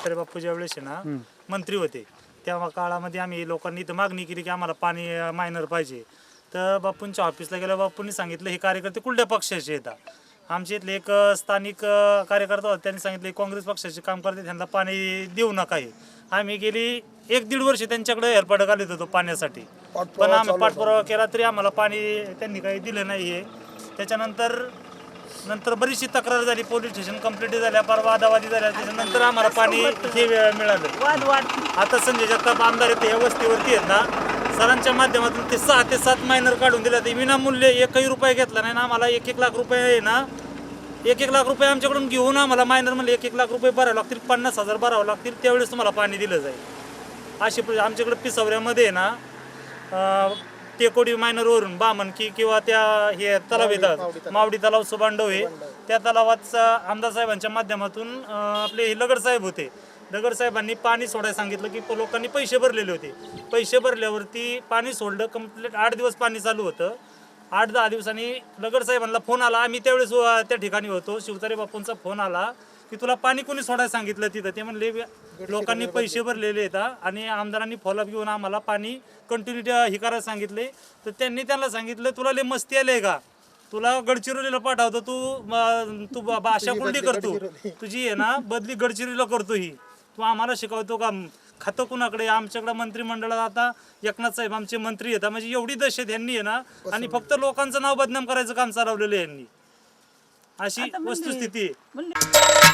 शिवतारे बाप्पू ज्या वेळेस आहे ना मंत्री होते त्या काळामध्ये आम्ही लोकांनी इथं मागणी केली की आम्हाला पाणी मायनर पाहिजे. तर बापूंच्या ऑफिसला गेल्या बापूंनी सांगितलं हे कार्यकर्ते कुठल्या पक्षाचे येतात आमच्या इथले एक स्थानिक कार्यकर्ता होते त्यांनी सांगितले काँग्रेस पक्षाचे काम करते त्यांना पाणी देऊ नका हे. आम्ही गेली एक दीड वर्ष त्यांच्याकडे हेरपाट घालत होतो पाण्यासाठी. पण आम्ही पाठपुरावा केला तरी आम्हाला पाणी त्यांनी काही दिलं नाही आहे त्याच्यानंतर नंतर बरीचशी तक्रार झाली पोलीस स्टेशन कंप्लीट झाल्या फार वादावादी झाल्या त्याच्यानंतर आम्हाला पाणी हे मिळालं. वाद वाद. आता संजय जगताप आमदार आहेत ते या वस्तीवरती आहेत ना सरांच्या माध्यमातून ते सहा ते सात मायनर काढून दिले ते विनामूल्य एकही रुपये घेतला नाही ना आम्हाला एक एक लाख रुपये आहे ना एक एक लाख रुपये आमच्याकडून घेऊन आम्हाला मायनर म्हणले एक एक लाख रुपये भरावे लागतील पन्नास हजार भरावं लागतील त्यावेळेस तुम्हाला पाणी दिलं जाईल. अशी आमच्याकडे पिसावऱ्यामध्ये आहे ना टेकोडी मायनरवरून बामणकी किंवा त्या हे तलाव. येतात मावडी तलाव सुबांडवे त्या तलावाचा आमदार साहेबांच्या माध्यमातून आपले हे लगड साहेब होते. दगड साहेबांनी पाणी सोडायला सांगितलं की लोकांनी पैसे भरलेले होते. पैसे भरल्यावरती पाणी सोडलं. कंप्लीट आठ दिवस पाणी चालू होतं. आठ दहा दिवसांनी लगड साहेबांना फोन आला. आम्ही त्यावेळेस त्या ठिकाणी होतो. शिवतारे बापूंचा फोन आला की तुला पाणी कोणी सोडायला सांगितलं तिथं? ते म्हणले लोकांनी पैसे भरलेले हा. आणि आमदारांनी फॉलोअप घेऊन आम्हाला पाणी कंटिन्यू हे करायला सांगितले. तर त्यांनी त्यांना सांगितलं तुला लय मस्ती आले का? तुला गडचिरोलीला पाठवतो तू तू बा- भाषा कुंडी करतो तुझी आहे ना बदली गडचिरोलीला करतो ही. तू आम्हाला शिकवतो का? खातं कुणाकडे? आमच्याकडे मंत्रिमंडळात आता एकनाथ साहेब आमचे मंत्री येतात. म्हणजे एवढी दहशत यांनी आहे ना? आणि फक्त लोकांचं नाव बदनाम करायचं काम चालवलेलं यांनी अशी वस्तुस्थिती आहे. म्हणले